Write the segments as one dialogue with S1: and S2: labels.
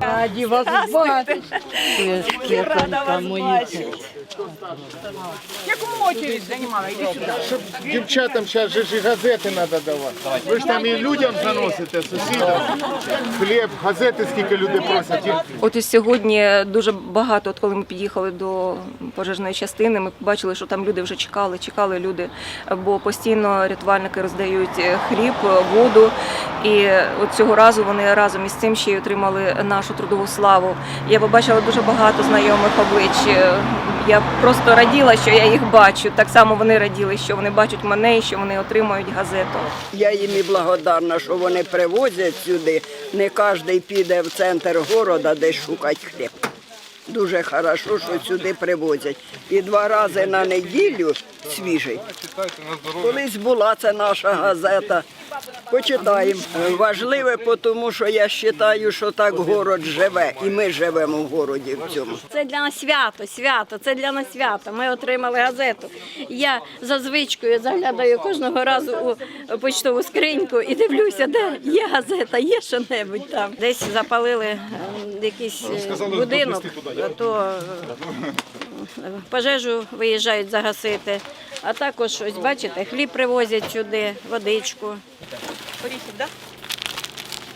S1: Раді вас бачити.
S2: Рада вас бачити. Яку очередь займала? Іди сюди.
S3: Дівчатам зараз же ж і газети треба давати. Ви ж там і людям заносите, сусідам. Хліб, газети, скільки люди просять.
S4: От і сьогодні дуже багато, от коли ми під'їхали до пожежної частини, ми побачили, що там люди вже чекали, чекали люди, бо постійно рятувальники роздають е, хліб, воду. І от цього разу вони разом із цим ще й отримали нашу трудову славу. Я побачила дуже багато знайомих облич. Я просто раділа, що я їх бачу. Так само вони раділи, що вони бачать мене і що вони отримують газету.
S5: Я їм і благодарна, що вони привозять сюди. Не кожен піде в центр города десь шукати хліб. Дуже хорошо, що сюди привозять. І два рази на неділю свіжий. Колись була це наша газета. Почитаємо. Важливе, тому що я вважаю, що так город живе, і ми живемо в городі в цьому.
S6: Це для нас свято, свято, це для нас свято. Ми отримали газету. Я за звичкою заглядаю кожного разу у почтову скриньку і дивлюся, де є газета, є що-небудь там. Десь запалили е, якийсь е, будинок, то е, пожежу виїжджають загасити. А також, ось бачите, хліб привозять сюди, водичку.
S2: Оріхів, так?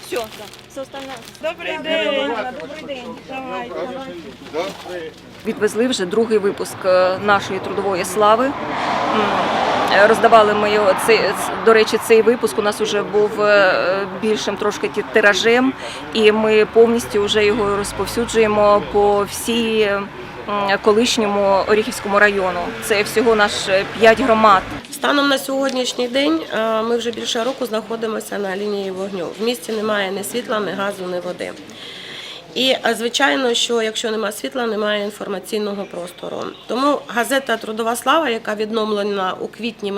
S2: Все, так.
S6: Все остальне.
S2: Добрий день. Добрий день. Давай, давай.
S4: Відвезли вже другий випуск е, нашої трудової слави. Е, Роздавали ми його цей до речі, цей випуск у нас вже був е, більшим трошки тиражем, і ми повністю вже його розповсюджуємо по всій колишньому Оріхівському району. Це всього наш 5 громад.
S7: Станом на сьогоднішній день е, ми вже більше року знаходимося на лінії вогню. В місті немає ні світла, ні газу, ні води. І е, звичайно, що якщо немає світла, немає інформаційного простору. Тому газета Трудова слава, яка відновлена у квітні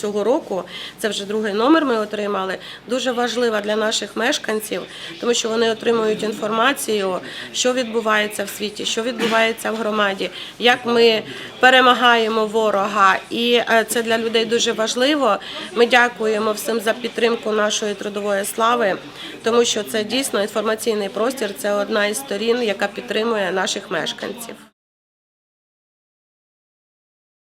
S7: цього року, це вже другий номер. Ми отримали. Дуже важлива для наших мешканців, тому що вони отримують інформацію, що відбувається в світі, що відбувається в громаді, як ми перемагаємо ворога. І е, це для людей дуже важливо. Ми дякуємо всім за підтримку нашої трудової слави, тому що це дійсно інформаційний простір. Це одна із сторін, яка підтримує наших мешканців.